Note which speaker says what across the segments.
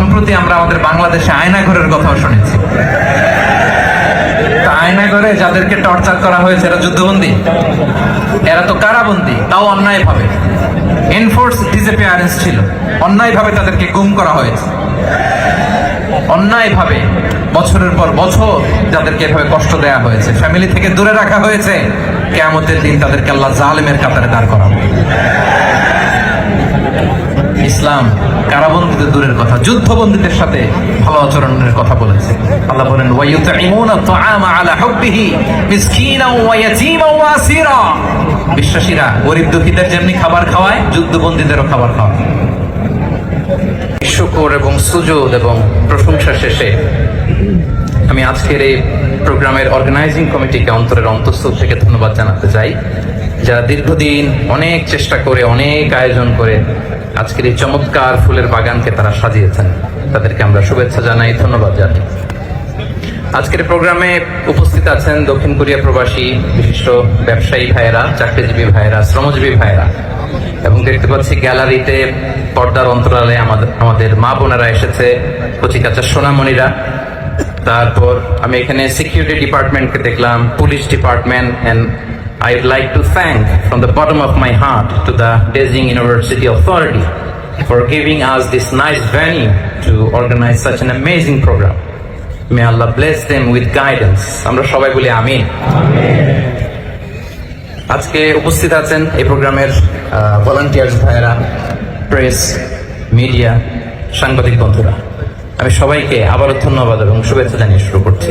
Speaker 1: সম্প্রতি আমরা আমাদের বাংলাদেশে আয়নাঘরের কথাও শুনেছি। আয়নাঘরে যাদেরকে টর্চার করা হয়েছে, এরা যুদ্ধবন্দী। এরা তো কারাবন্দী, তাও অন্যায় ভাবে এনফোর্স ডিসঅ্যাপিয়ারেন্স ছিল। অন্যায় ভাবে তাদেরকে গুম করা হয়েছে। অন্যায় ভাবে বছরের পর বছর যাদেরকে এভাবে কষ্ট দেয়া হয়েছে ফ্যামিলি থেকে দূরে রাখা হয়েছে, কেয়ামতের দিন তাদেরকে আল্লাহ জালেমের কাতারে দাঁড় করাবে। ইসলাম কারাবন্দিতে দূরের কথা, যুদ্ধবন্দীদের সাথে ভালো আচরণের কথা বলেছে। আল্লাহ বলেন বিশ্বাসীরা গরিব দুঃখীদের যেমনি খাবার খাওয়ায়, যুদ্ধবন্দীদেরও খাবার খাওয়ায়। শুকর এবং সুজুদ এবং প্রশংসা শেষে আমি আজকের এই প্রোগ্রামের অর্গানাইজিং কমিটিকে অন্তরের অন্তঃস্থল থেকে ধন্যবাদ জানাতে চাই। যারা দীর্ঘদিন অনেক চেষ্টা করে, অনেক আয়োজন করে আজকের এই চমৎকার ফুলের বাগানকে তারা সাজিয়েছেন, তাদেরকে আমরা শুভেচ্ছা জানাই, ধন্যবাদ জানাই। আজকের প্রোগ্রামে উপস্থিত আছেন দক্ষিণ কোরিয়া প্রবাসী, বিশিষ্ট ব্যবসায়ী ভাইয়েরা, চাকরিজীবী ভাইয়েরা, শ্রমজীবী ভাইয়েরা। এবং দেখতে পাচ্ছি গ্যালারিতে পর্দার অন্তরালে আমাদের আমাদের মা বোনেরা এসেছে কচিকাচার সোনামণিরা। তারপর আমি এখানে সিকিউরিটি ডিপার্টমেন্টকে দেখলাম police department and I would like to thank from the bottom of my heart to the dazing university authority for giving us this nice venue to organise such an amazing programme may Allah bless them with guidance আমরা সবাই বলি আমি আজকে উপস্থিত আছেন এই প্রোগ্রামের volunteer ভাইয়েরা প্রেস মিডিয়া সাংবাদিক বন্ধুরা। আমি সবাইকে আবারও ধন্যবাদ এবং শুভেচ্ছা জানিয়ে শুরু করছি।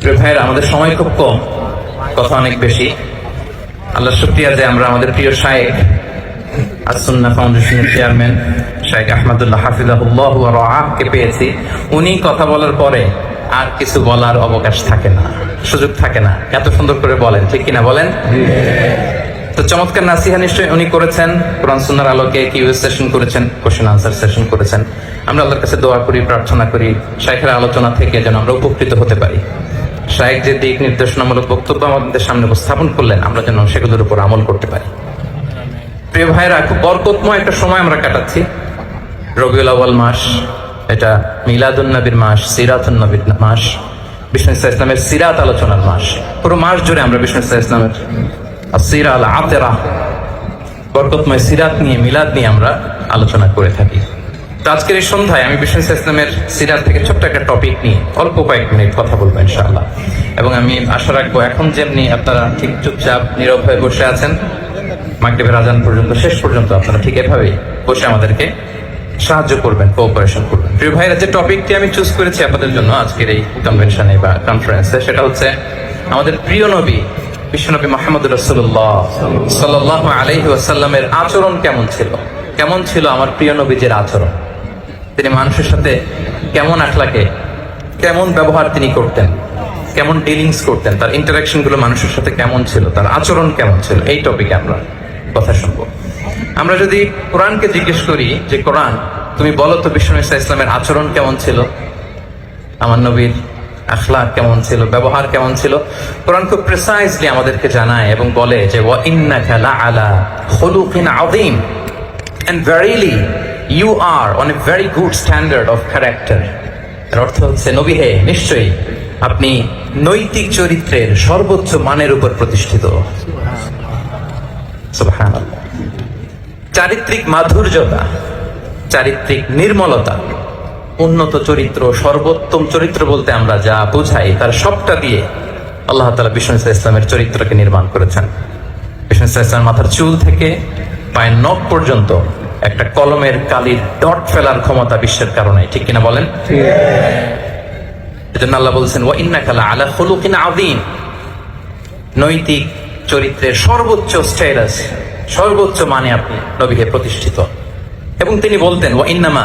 Speaker 1: প্রিয় ভাইয়েরা, আমাদের সময় খুব কম, কথা অনেক বেশি। আল্লাহ শুক্রিয়া যে আমরা আমাদের প্রিয় শায়েক আসুন্না ফাউন্ডেশনের চেয়ারম্যান শাহেখ আহমদুল্লাহ হাফিজাহুল্লাহ কে পেয়েছি। উনি কথা বলার পরে আর কিছু বলার অবকাশ থাকে না, সুযোগ থাকে না। এত সুন্দর করে বলেন, ঠিক কিনা বলেন? তো চমৎকার নাসিহা নিশ্চয়ই উনি করেছেন। কোরআন, সুন্নার আলোকে কিউ সেশন করেছেন, কোশ্চেন আনসার সেশন করেছেন। আমরা আল্লাহর কাছে দোয়া করি, প্রার্থনা করি, শাইখের আলোচনা থেকে যেন আমরা উপকৃত হতে পারি। শাইখ যে দিক নির্দেশনামূলক বক্তব্য আমাদের সামনে উপস্থাপন করলেন, আমরা যেন সেগুলোর উপর আমল করতে পারি। প্রিয় ভাইরা খুব বরকতময় একটা সময় আমরা কাটাচ্ছি। রবিউল আওয়াল মাস, এটা মিলাদুন নবীর মাস, সিরাতুন নবীর মাস, বিষ্ণু ইসা ইসলামের সিরাত আলোচনার মাস। পুরো মাস জুড়ে আমরা বিষ্ণু ইসা ইসলামের সিরা আল আতেরা বরকতময় সিরাত নিয়ে, মিলাদ নিয়ে আমরা আলোচনা করে থাকি। তো আজকের এই সন্ধ্যায় আমি বিষ্ণু ইসা ইসলামের সিরাত থেকে ছোট্ট একটা টপিক নিয়ে অল্প কয়েক মিনিট কথা বলব ইনশাআল্লাহ। এবং আমি আশা রাখব এখন যেমনি আপনারা ঠিক চুপচাপ, নীরব হয়ে বসে আছেন, মাগরিবের আজান পর্যন্ত, শেষ পর্যন্ত আপনারা ঠিক এভাবেই বসে আমাদেরকে সাহায্য করবেন কোঅপারেশন করবেন। প্রিয় ভাইরা, যে টপিকটি আমি চুজ করেছি আপনাদের জন্য আজকের এই কনভেনশনে বা কনফারেন্সে সেটা হচ্ছে আমাদের প্রিয় নবী বিশ্বনবী মোহাম্মদ রসুল্লাহ সাল্লাহ আলহি ওয়াসাল্লামের আচরণ কেমন ছিল? কেমন ছিল আমার প্রিয় নবীজের আচরণ? তিনি মানুষের সাথে কেমন আখলাকে, কেমন ব্যবহার তিনি করতেন, কেমন ডিলিংস করতেন, তার ইন্টারাকশনগুলো মানুষের সাথে কেমন ছিল, তার আচরণ কেমন ছিল? এই টপিকে আমরা কথা শুনব। আমরা যদি কোরআনকে জিজ্ঞেস করি যে, কোরআন, তুমি বলো তো ইসা ইসলামের আচরণ কেমন ছিল? আমার নবীর আখলাক কেমন ছিল, ব্যবহার কেমন ছিল, কোরআন খুব প্রেসাইজলি আমাদেরকে জানায় এবং বলে যে, ওয়া ইন্নাকা লাআলা খুলুকিন আযীম। And verily you are on a very good standard of character এর অর্থ হচ্ছে, নবী হে, নিশ্চয়ই আপনি নৈতিক চরিত্রের সর্বোচ্চ মানের উপর প্রতিষ্ঠিত। চারিত্রিক মাধুর্যতা, চারিত্রিক নির্মলতা উন্নত চরিত্র সর্বোত্তম চরিত্র বলতে আমরা যা বোঝাই তার সবটা দিয়ে আল্লাহ তালা বিষ্ণু ইসা ইসলামের চরিত্রকে নির্মাণ করেছেন। বিষ্ণু ইসা ইসলামের মাথার চুল থেকে পায়ের নখ পর্যন্ত একটা কলমের কালির ডট ফেলার ক্ষমতা বিশ্বের কারণে ঠিক কিনা বলেন? এজন্য আল্লাহ বলছেন ওয়া ইন্না কালা আলা নৈতিক চরিত্রের সর্বোচ্চ সর্বোচ্চ মানে আপনি নবীকে প্রতিষ্ঠিত। এবং তিনি বলতেন ওয়া ইন্নামা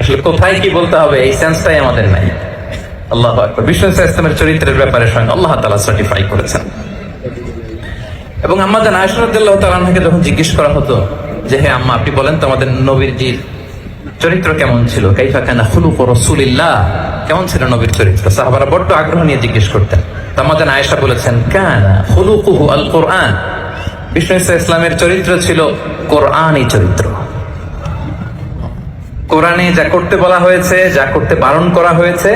Speaker 1: আসলে কোথায় কি বলতে হবে, এই সেন্সটাই আমাদের নাই। আল্লাহ আকবর। বিষ্ণু ইসলামের চরিত্রের ব্যাপারে স্বয়ং আল্লাহ তালা সার্টিফাই করেছেন। এবং জান আয়সরাদ্দাল্লাহ তালাকে যখন জিজ্ঞেস করা হতো যে হ্যাঁ আম্মা, আপনি বলেন তো আমাদের নবীর জি চরিত্র কেমন ছিল? কাইফা কানা হুলুক রসুলিল্লাহ। কেমন ছিল নবীর চরিত্র? সাহাবারা বড্ড আগ্রহ নিয়ে জিজ্ঞেস করতেন। তো জান আয়েশা বলেছেন, কানা হুলুকুহু আল কোরআন ইসা ইসলামের চরিত্র ছিল কোরআনই চরিত্র। কোরআনে যা করতে বলা হয়েছে যা করতে বারণ করা হয়েছে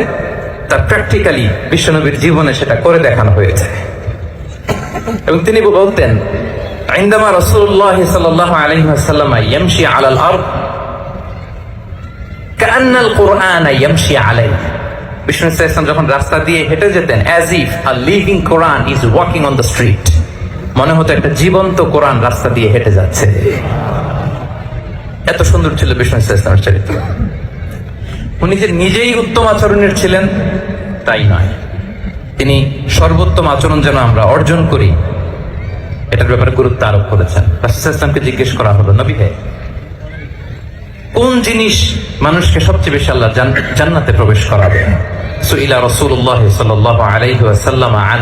Speaker 1: তা প্র্যাকটিক্যালি বিশ্বনবীর জীবনে সেটা করে দেখানো হয়েছে এবং তিনি বলতেন عندما رسول الله صلى الله عليه وسلم يمشي على الأرض كأن القرآن يمشي عليه বিষ্ণু ইসলাম যখন রাস্তা দিয়ে হেঁটে যেতেন as if a living Quran is walking on the street মনে হতো একটা জীবন্ত কোরআন রাস্তা দিয়ে হেঁটে যাচ্ছে এত সুন্দর ছিল বিষ্ণু ইসলামের চরিত্র। উনি যে নিজেই উত্তম আচরণের ছিলেন, তাই নয়। তিনি সর্বোত্তম আচরণ যেন আমরা অর্জন করি, এটার ব্যাপারে গুরুত্ব আরোপ করেছেন। রাসুলামকে জিজ্ঞেস করা হলো, নবী হে, কোন জিনিস মানুষকে সবচেয়ে বেশি আল্লাহ জান্নাতে প্রবেশ করাবে? সুইলা রসুল্লাহ সাল্লাহ আলাইহি ওয়াসাল্লাম আন,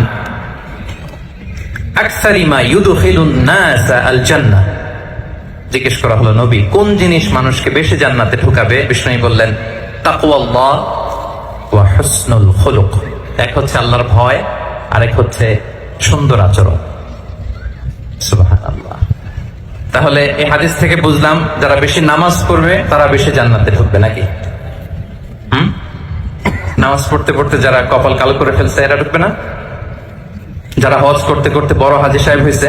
Speaker 1: আকসারি মা ইউদখিলুন নাস আল জান্নাহ জিজ্ঞেস করা হলো, নবী, কোন জিনিস মানুষকে বেশি জান্নাতে ঢুকাবে? বিষ্ণু বললেন তাকওয়াল্লাহ ওয়া এক হচ্ছে আল্লাহর ভয়, আরেক হচ্ছে সুন্দর আচরণ। তাহলে এই হাদিস থেকে বুঝলাম, যারা বেশি নামাজ পড়বে, তারা বেশি জান্নাতে ঢুকবে নাকি? হুম? নামাজ পড়তে পড়তে যারা কপাল কালো করে ফেলছে, এরা ঢুকবে না? যারা হজ করতে করতে বড় হাজি সাহেব হয়েছে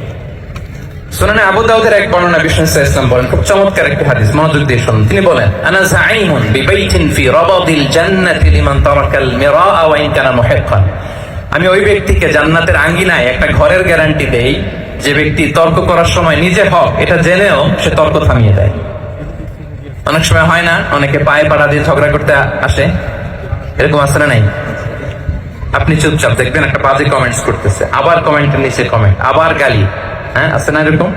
Speaker 1: আবু দাউদের এক বর্ণনা ইসলাম বলেন, খুব চমৎকার একটি হাদিস তিনি বলেন, আনা জাঈমুন বিবাইতিন ফি রাবাদিল জান্নাতি লিমান ওয়া ইন কানা মুহিক্কান আমি ওই ব্যক্তিকে জান্নাতের আঙ্গিনায় একটা ঘরের গ্যারান্টি দেই, যে ব্যক্তি তর্ক করার সময় নিজে হক, এটা জেনেও সে তর্ক থামিয়ে দেয়। অনেক সময় হয় না, অনেকে পায়ে পাড়া দিয়ে ঝগড়া করতে আসে। এরকম আছে না নাই? আপনি চুপচাপ দেখবেন একটা বাজে কমেন্টস করতেছে, আবার কমেন্টের নিচে কমেন্ট আবার গালি। হ্যাঁ আছে না এরকম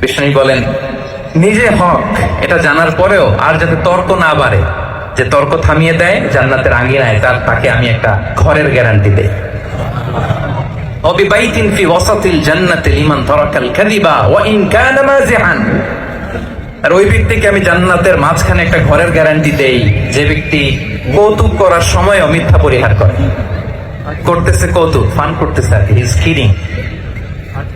Speaker 1: বিষ্ণু বলেন, নিজে হক। এটা জানার পরেও আর যাতে তর্ক না বাড়ে, যে তর্ক থামিয়ে দেয়, জান্নাতের আঙিনায় তার তাকে আমি একটা ঘরের গ্যারান্টি দেই। অবিবাহিতিন ফি ওয়াসাতিল জান্নাতিল ইমান তারাকাল কাযিবা ওয়া ইন কানা মাযিহান। আর ওই ব্যক্তিকে আমি জান্নাতের মাঝখানে একটা ঘরের গ্যারান্টি দেই, যে ব্যক্তি কৌতুক করার সময়ও মিথ্যা পরিহার করে। করতেছে কৌতুক ফান করতেছে আর কি ইজ কিডিং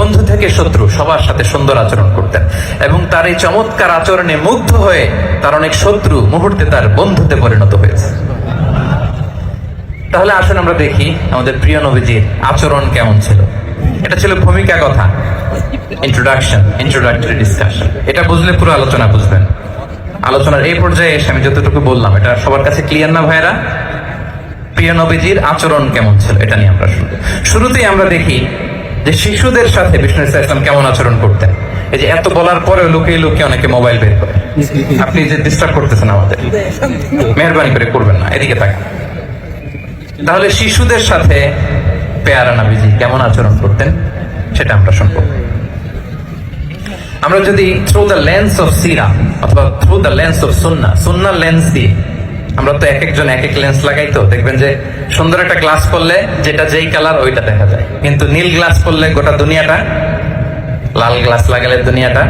Speaker 1: বন্ধু থেকে শত্রু সবার সাথে সুন্দর আচরণ করতেন। এবং তার এই চমৎকার আচরণে মুগ্ধ হয়ে তার অনেক শত্রু মুহূর্তে তার বন্ধুতে পরিণত হয়েছে। তাহলে আসুন আমরা দেখি আমাদের প্রিয় নবীজির আচরণ কেমন ছিল। এটা ছিল ভূমিকা কথা। ইন্ট্রোডাকশন ইন্ট্রোডাক্টরি ডিসকাশন এটা বুঝলে পুরো আলোচনা বুঝবেন। আলোচনার এই পর্যায়ে এসে আমি যতটুকু বললাম, এটা সবার কাছে ক্লিয়ার না ভাইরা? প্রিয় নবীজির আচরণ কেমন ছিল? এটা নিয়ে আমরা শুনব। শুরুতেই আমরা দেখি যে শিশুদের সাথে বিষ্ণু ইসলাম কেমন আচরণ করতেন? এই যে এত বলার পরেও লুকিয়ে লুকিয়ে অনেকে মোবাইল বের করে। আপনি যে ডিস্টার্ব করতেছেন আমাদের। মেহরবানি করে করবেন না, এদিকে তাকান। তাহলে শিশুদের সাথে পেয়ারা নাবিজি কেমন আচরণ করতেন? সেটা আমরা শুনব। আমরা যদি থ্রু দ্য লেন্স অফ সিরা অথবা থ্রু দ্য লেন্স অফ সুন্না সুন্নার লেন্স দিয়ে আমরা তো এক একজন এক এক লেন্স লাগাই তো। দেখবেন যে সুন্দর একটা গ্লাস পরলে যেটা যেই কালার ওইটা দেখা যায়। কিন্তু নীল গ্লাস পরলে গোটা দুনিয়াটা, লাল গ্লাস লাগালে দুনিয়াটা।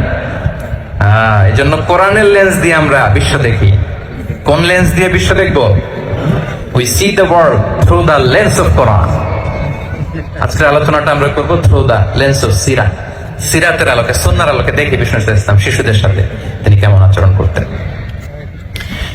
Speaker 1: এই জন্য কোরআনের লেন্স দিয়ে আমরা বিশ্ব দেখি। কোন লেন্স দিয়ে বিশ্ব দেখব? We see the world through the lens of Quran আজকের আলোচনাটা আমরা করব থ্রু দ্য লেন্স অফ সিরা সিরাতের আলোকে সন্ন্যার আলোকে দেখে বিষ্ণু ইসলাম শিশুদের সাথে তিনি কেমন আচরণ করতেন।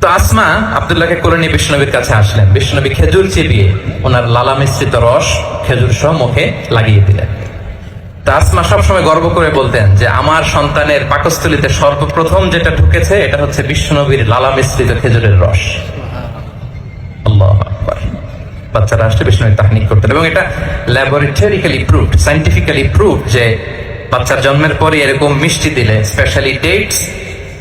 Speaker 1: তো আসমা আব্দুল্লাহকে করে নিয়ে বিষ্ণবীর কাছে আসলেন। বিষ্ণবী খেজুর চিবিয়ে ওনার লালা মিশ্রিত রস খেজুর সহ মুখে লাগিয়ে দিলেন। তা আসমা সবসময় গর্ব করে বলতেন যে আমার সন্তানের পাকস্থলিতে সর্বপ্রথম যেটা ঢুকেছে, এটা হচ্ছে বিষ্ণনবীর লালা মিশ্রিত খেজুরের রস। আল্লাহ বাচ্চারা আসলে বিষ্ণু তাহনিক করতেন এবং এটা ল্যাবরেটরিক্যালি প্রুভড সাইন্টিফিক্যালি প্রুভড যে বাচ্চার জন্মের পরে এরকম মিষ্টি দিলে স্পেশালি ডেটস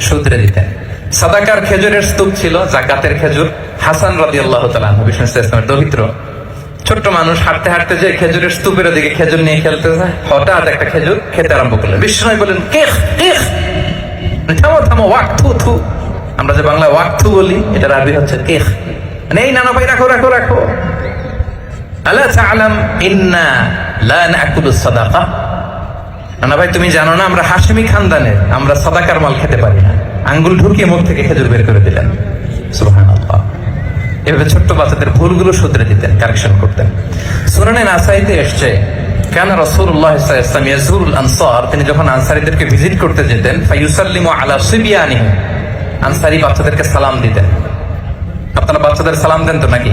Speaker 1: শুধরে দিতেন। সাদাকার খেজুরের স্তূপ ছিল জাকাতের খেজুর। হাসান রাজি আল্লাহ ইসলামের দরিদ্র। ছোট্ট মানুষ হাঁটতে হাঁটতে যে খেজুরের স্তূপের দিকে খেজুর নিয়ে খেলতে হঠাৎ একটা খেজুর খেতে আরম্ভ বলেন কেখ কেখ থামো থামো, ওয়াক, থু থু। আমরা যে বাংলা ওয়াক, থু বলি, এটার আরবি হচ্ছে কেখ মানে এই নানা ভাই, রাখো রাখো রাখো। আল্লাহ আলাম ইন্না লা নাকুলু সাদাকা? না ভাই, তুমি জানো না, আমরা হাসিমি খানদানে আমরা সাদাকার মাল খেতে পারি না। আঙ্গুল ঢুকিয়ে মুখ থেকে খেজুর বের করে দিলেন। সুবহানাল্লাহ। এভাবে ছোট্ট বাচ্চাদের ভুলগুলো শুধরে দিতেন কারেকশন করতেন। সুনানে নাসাইতে এসছে, কেন রসুল্লাহ ইসলাম ইয়াজুরুল আনসার। তিনি যখন আনসারীদেরকে ভিজিট করতে যেতেন ফাইউসাল্লিমু আলা সিবিয়ানিহিম। আনসারি বাচ্চাদেরকে সালাম দিতেন। আপনারা বাচ্চাদের সালাম দেন তো নাকি?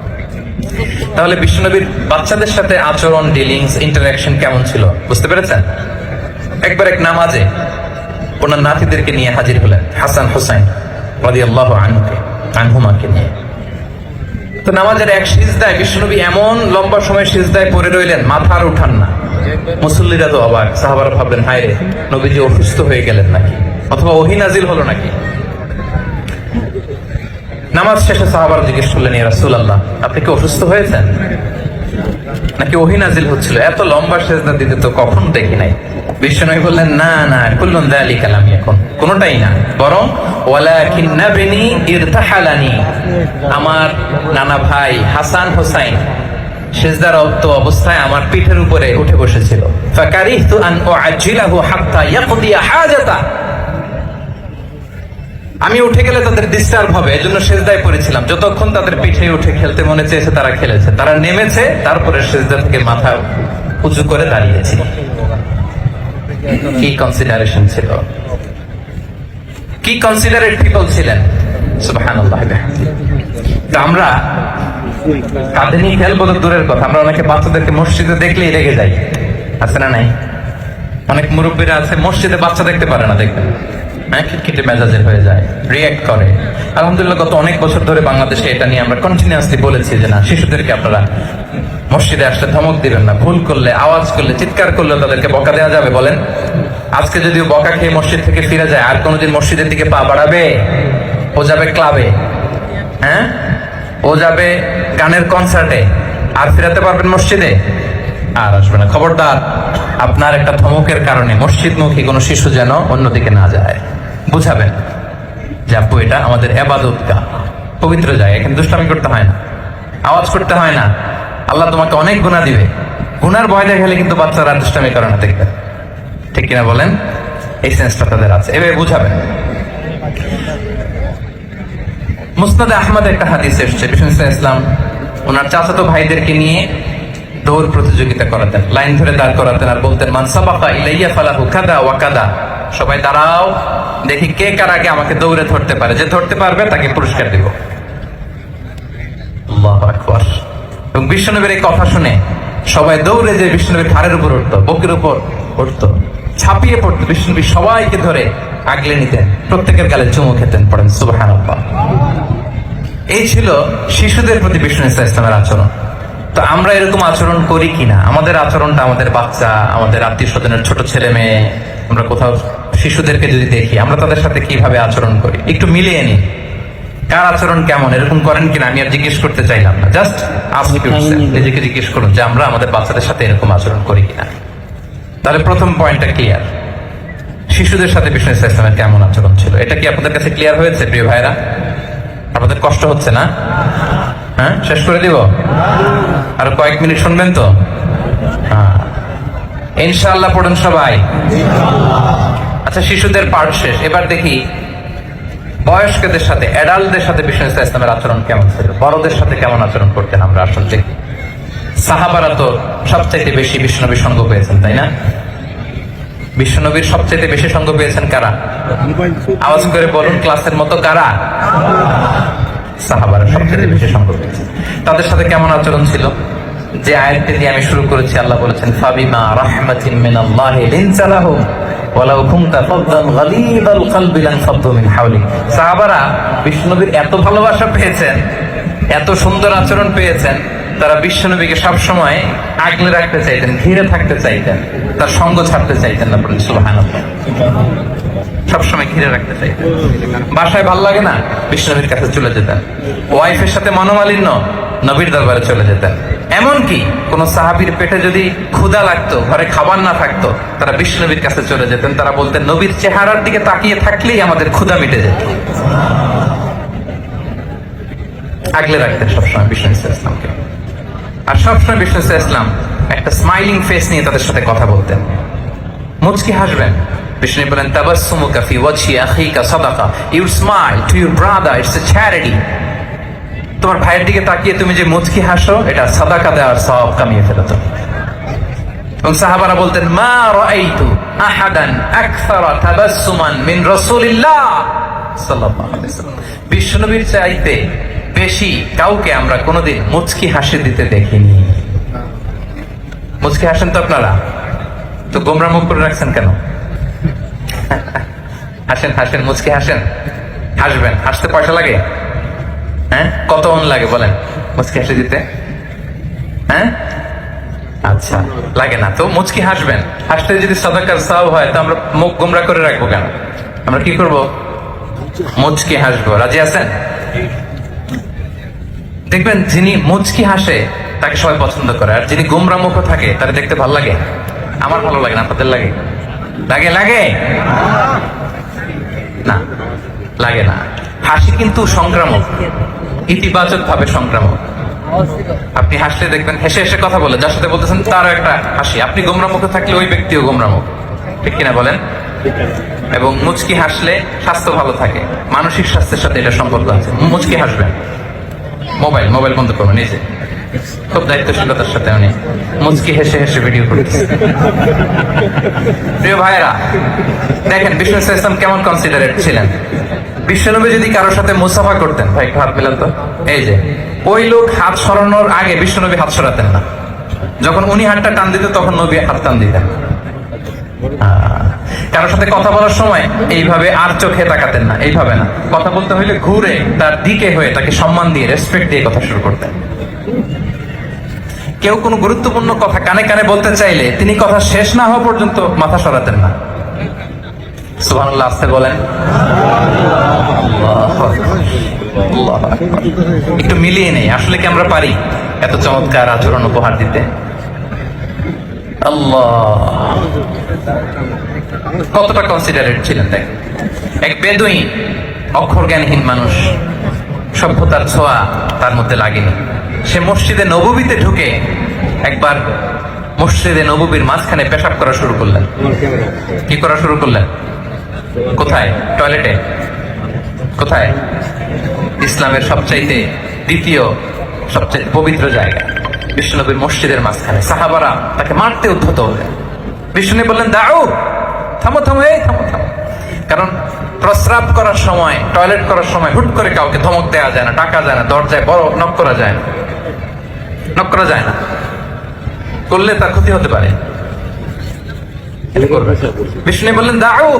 Speaker 1: তাহলে বিষ্ণুনবীর বাচ্চাদের সাথে আচরণ ডিলিংস ইন্টারাকশন কেমন ছিল? বুঝতে পেরেছেন? একবার এক নামাজে ওনার নাতিদেরকে নিয়ে হাজির হলেন, হাসান হোসাইন আনহুমাকে নিয়ে। তো নামাজের এক সিজদায় বিষ্ণুনবী এমন লম্বা সময় সিজদায় পড়ে রইলেন মাথা আর উঠান না। মুসল্লিরা তো অবাক, সাহাবারা ভাবলেন হায় রে নবীজি অসুস্থ হয়ে গেলেন নাকি? অথবা ওহি নাজিল হলো নাকি? নামাজ শেষে সাহাবার জিজ্ঞেস করলেন, ইয়া রাসূলুল্লাহ, আপনি কি অসুস্থ হয়েছেন? নাকি ওহি নাজিল হচ্ছিল? এত লম্বা সেজদা দিতে তো কখন দেখি নাই। বললেন, না না এখন না। বরং আমার নানা ভাই হাসান হোসাইন সেজদার অব্দ অবস্থায় আমার পিঠের উপরে উঠে বসেছিল। আন হাত্তা হাজাতা। আমি উঠে গেলে তাদের ডিস্টার্ব হবে, এজন্য সেজদায় পড়েছিলাম। যতক্ষণ তাদের পিঠে উঠে খেলতে মনে চেয়েছে, তারা খেলেছে। তারা নেমেছে, তারপরে সেজদা থেকে মাথা উঁচু করে দাঁড়িয়েছে। কি কনসিডারেশন ছিল? কি কনসিডারেট পিপল ছিলেন? আমরা কাঁধে নিয়ে খেলব তো দূরের কথা। আমরা অনেকে বাচ্চাদেরকে মসজিদে দেখলেই রেগে যাই। আছে না নাই? অনেক মুরব্বীরা আছে, মসজিদে বাচ্চা দেখতে পারে না, দেখবেন। হ্যাঁ খিটখিটে মেজাজের হয়ে যায় রিয়াক্ট করে। আলহামদুলিল্লাহ, গত অনেক বছর ধরে বাংলাদেশে এটা নিয়ে আমরা কন্টিনিউয়াসলি বলেছি যে না, শিশুদেরকে আপনারা মসজিদে আসলে ধমক দিবেন না, ভুল করলে, আওয়াজ করলে, চিৎকার করলে তাদেরকে বকা দেওয়া যাবে, বলেন। আজকে যদিও বকা খেয়ে মসজিদ থেকে ফিরে যায়, আর কোনোদিন মসজিদের দিকে পা বাড়াবে? ও যাবে ক্লাবে হ্যাঁ? ও যাবে গানের কনসার্টে আর ফিরাতে পারবেন মসজিদে? আর আসবে না। খবরদার, আপনার একটা ধমকের কারণে মসজিদমুখী কোনো শিশু যেন অন্যদিকে না যায়। বুঝাবেন যে আপু এটা আমাদের এবাদত গা পবিত্র জায়গা, এখানে দুষ্টামি করতে হয় না। আওয়াজ করতে হয় না। আল্লাহ তোমাকে অনেক গুণা দিবে। গুনার ভয় দেখালে কিন্তু বাচ্চারা দুষ্টামি করে না দেখবেন ঠিক কিনা বলেন? এই সেন্সটা তাদের আছে। এভাবে বুঝাবেন। মুসনাদে আহমদ একটা হাদিস এসছে, বিষ্ণু ইসলাম ওনার চাচাতো ভাইদেরকে নিয়ে দৌড় প্রতিযোগিতা করাতেন। লাইন ধরে দাঁড় করাতেন আর বলতেন, মান সাবাকা ইলাইয়া ফালাহু কাদা ওয়া কাদা। সবাই দাঁড়াও, দেখি কে কার আগে আমাকে দৌড়ে ধরতে পারে। যে ধরতে পারবে তাকে পুরস্কার দেব। এবং বিষ্ণুনবীর এই কথা শুনে সবাই দৌড়ে যে বিষ্ণুনবীর ঘাড়ের উপর উঠতো, বুকের উপর উঠতো। ছাপিয়ে পড়তো বিষ্ণুনবী সবাইকে ধরে আগলে নিতেন, প্রত্যেকের গালে চুমু খেতেন, পড়েন সুবহানাল্লাহ। এই ছিল শিশুদের প্রতি বিষ্ণু ইসা ইসলামের আচরণ। তো আমরা এরকম আচরণ করি কিনা? আমাদের আচরণটা আমাদের বাচ্চা, আমাদের আত্মীয় স্বজনের ছোট ছেলে মেয়ে, আমরা কোথাও শিশুদেরকে যদি দেখি আমরা তাদের সাথে কীভাবে আচরণ করি? একটু মিলিয়ে নিই কার আচরণ কেমন? এরকম করেন কিনা? আমি আর জিজ্ঞেস করতে চাইলাম না। জাস্ট আপনি নিজেকে জিজ্ঞেস করুন যে আমরা আমাদের বাচ্চাদের সাথে এরকম আচরণ করি কিনা। তাহলে প্রথম পয়েন্টটা ক্লিয়ার শিশুদের সাথে বিষ্ণু ইসলামের কেমন আচরণ ছিল? এটা কি আপনাদের কাছে ক্লিয়ার হয়েছে প্রিয় ভাইরা আপনাদের কষ্ট হচ্ছে না? হ্যাঁ? শেষ করে দিব? আর কয়েক মিনিট শুনবেন তো? হ্যাঁ। ইনশাআল্লাহ পড়ুন সবাই। আচ্ছা শিশুদের পার্ট শেষ। এবার দেখি বয়স্কদের সাথে অ্যাডাল্টদের সাথে বিষ্ণু ইসলামের আচরণ কেমন ছিল? বড়দের সাথে কেমন আচরণ করতেন আমরা? আসলে দেখি। সাহাবারা তো সবচাইতে বেশি বিষ্ণনবীর সঙ্গ পেয়েছেন, তাই না? বিশ্বনবীর সবচেয়ে বেশি সঙ্গ পেয়েছেন কারা? আওয়াজ করে বলুন, ক্লাসের মতো কারা? সাহাবারা সবচেয়ে বেশি সঙ্গ পেয়েছেন। তাদের সাথে কেমন আচরণ ছিল? যে আয়াতটি দিয়ে আমি শুরু করেছি, আল্লাহ বলেছেন, ফাবিমা রাহমাতিন মিনাল্লাহি লিনতা লাহুম, ওয়ালাউ কুনতা ফাদদান গালিযাল কলবি লান লানফাদ্দু মিন হাওলিক সাহাবারা বিষ্ণুনবীর এত ভালোবাসা পেয়েছেন, এত সুন্দর আচরণ পেয়েছেন, তারা বিশ্বনবীকে সবসময় আগলে রাখতে চাইতেন, ঘিরে থাকতে চাইতেন, তার সঙ্গ ছাড়তে চাইতেন না বলেন সুবহানাল্লাহ। সবসময় ঘিরে রাখতে চাইতেন। বাসায় ভালো লাগে না? বিষ্ণনবীর কাছে চলে যেতেন। ওয়াইফের সাথে মনোমালিন্য নবীর দরবারে চলে যেতেন। এমনকি কোন সাহাবীর পেটে যদি ক্ষুধা লাগতো, ঘরে খাবার না থাকতো, তারা বিষ্ণনবীর কাছে চলে যেতেন। তারা বলতেন, নবীর চেহারার দিকে তাকিয়ে থাকলেই আমাদের ক্ষুধা মিটে যেত। আগলে রাখতেন সবসময় বিষ্ণু ইসলামকে আর সবসময় বিষ্ণু ইসলাম একটা স্মাইলিং ফেস নিয়ে তাদের সাথে কথা বলতেন। মুচকি হাসবেন। বিষ্ণু বলেন, তাবাসসুমুকা ফি ওয়াজহি আখিকা সাদাকা। You smile to your brother, it's a charity. তোমার ভাইয়ের দিকে তাকিয়ে তুমি যে মুচকি হাসো, এটা সাদাকা দেওয়ার সব কামিয়ে ফেলো তো। এবং সাহাবারা বলতেন, মা আহাদান তাবাসসুমান মিন রাসূলিল্লাহ সাল্লাল্লাহু আলাইহি চাইতে বেশি কাউকে আমরা কোনোদিন মুচকি হাসি দিতে দেখিনি। মুচকি হাসেন তো আপনারা? তো গোমরা মুখ করে রাখছেন কেন? হাসেন হাসেন, মুচকি হাসেন। হাসবেন, হাসতে পয়সা লাগে? হ্যাঁ? কত অন লাগে বলেন? মুচকি হাসি দিতে হ্যাঁ? আচ্ছা। লাগে না তো? মুচকি হাসবেন। হাসতে যদি সাদাকার সাব হয়, তো আমরা মুখ গোমরা করে রাখব কেন? আমরা কি করব? মুচকি হাসবো। রাজি আছেন? দেখবেন যিনি মুচকি হাসে, তাকে সবাই পছন্দ করে। আর যিনি গোমরা মুখ থাকে তাকে দেখতে ভালো লাগে। আমার ভালো লাগে না আপনাদের লাগে। লাগে লাগে? না লাগে না। হাসি কিন্তু সংক্রামক। ইতিবাচক ভাবে সংক্রামক আপনি হাসলে দেখবেন, হেসে হেসে কথা বলে, যার সাথে বলতেছেন, তারও একটা হাসি। আপনি গোমরা মুখে থাকলে ওই ব্যক্তিও গোমরা মুখ। ঠিক কিনা বলেন? এবং মুচকি হাসলে স্বাস্থ্য ভালো থাকে। মানসিক স্বাস্থ্যের সাথে এটা সম্পর্ক আছে। মুচকি হাসবেন। মোবাইল মোবাইল বন্ধ করবেন নিজে খুব দায়িত্বশীলতার সাথে উনি মুচকি হেসে হেসে ভিডিও করতেছে প্রিয় ভাইয়েরা, দেখেন, বিষ্ণু ইসলাম কেমন কনসিডারেট ছিলেন? বিশ্বনবী যদি কারোর সাথে মুসাফা করতেন, ভাই, একটু হাত মিলান তো। এই যে, ওই লোক হাত সরানোর আগে বিশ্বনবী হাত সরাতেন না। যখন উনি হাতটা টান দিত তখন নবী হাত টান দিতেন। কারোর সাথে কথা বলার সময় এইভাবে আর চোখে তাকাতেন না, এইভাবে না। কথা বলতে হইলে ঘুরে তার দিকে হয়ে তাকে সম্মান দিয়ে রেসপেক্ট দিয়ে কথা শুরু করতেন। কেউ কোনো গুরুত্বপূর্ণ কথা কানে কানে বলতে চাইলে তিনি কথা শেষ না হওয়া পর্যন্ত মাথা সরাতেন না। আসতে বলেন। একটু মিলিয়ে নেই, আসলে কি আমরা পারি? এত চমৎকার আচরণ উপহার দিতে। আল্লাহ। কতটা কনসিডারেট ছিলেন, দেখ। এক বেদুইন অক্ষর জ্ঞানহীন মানুষ। সভ্যতার ছোঁয়া তার মধ্যে লাগেনি। সে মসজিদে নববীতে ঢুকে একবার মসজিদে নববীর মাঝখানে পেশাব করা শুরু করলেন। কি করা শুরু করলেন? কোথায়? টয়লেটে? কোথায়? ইসলামের সবচাইতে দ্বিতীয় সবচাইতে পবিত্র জায়গা বিষ্ণুনবীর মসজিদের মাঝখানে। সাহাবারা তাকে মারতে উদ্ধত হলেন। বিষ্ণু বললেন দাও থামো থামো এই থামো থামো। কারণ প্রস্রাব করার সময় টয়লেট করার সময় হুট করে কাউকে ধমক দেওয়া যায় না টাকা যায় না দরজায় বড় নক করা যায় না। নক করা যায় না। করলে তার ক্ষতি হতে পারে। বিষ্ণু বললেন দাও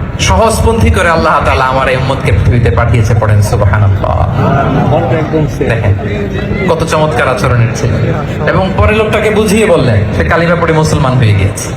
Speaker 1: সহজপন্থী করে আল্লাহ তালা আমার এই উম্মতকে পৃথিবীতে পাঠিয়েছে পড়েন সুবাহান কত চমৎকার আচরণের ছিল। এবং পরে লোকটাকে বুঝিয়ে বললেন, সে কালিমা পড়ে মুসলমান হয়ে গিয়েছে।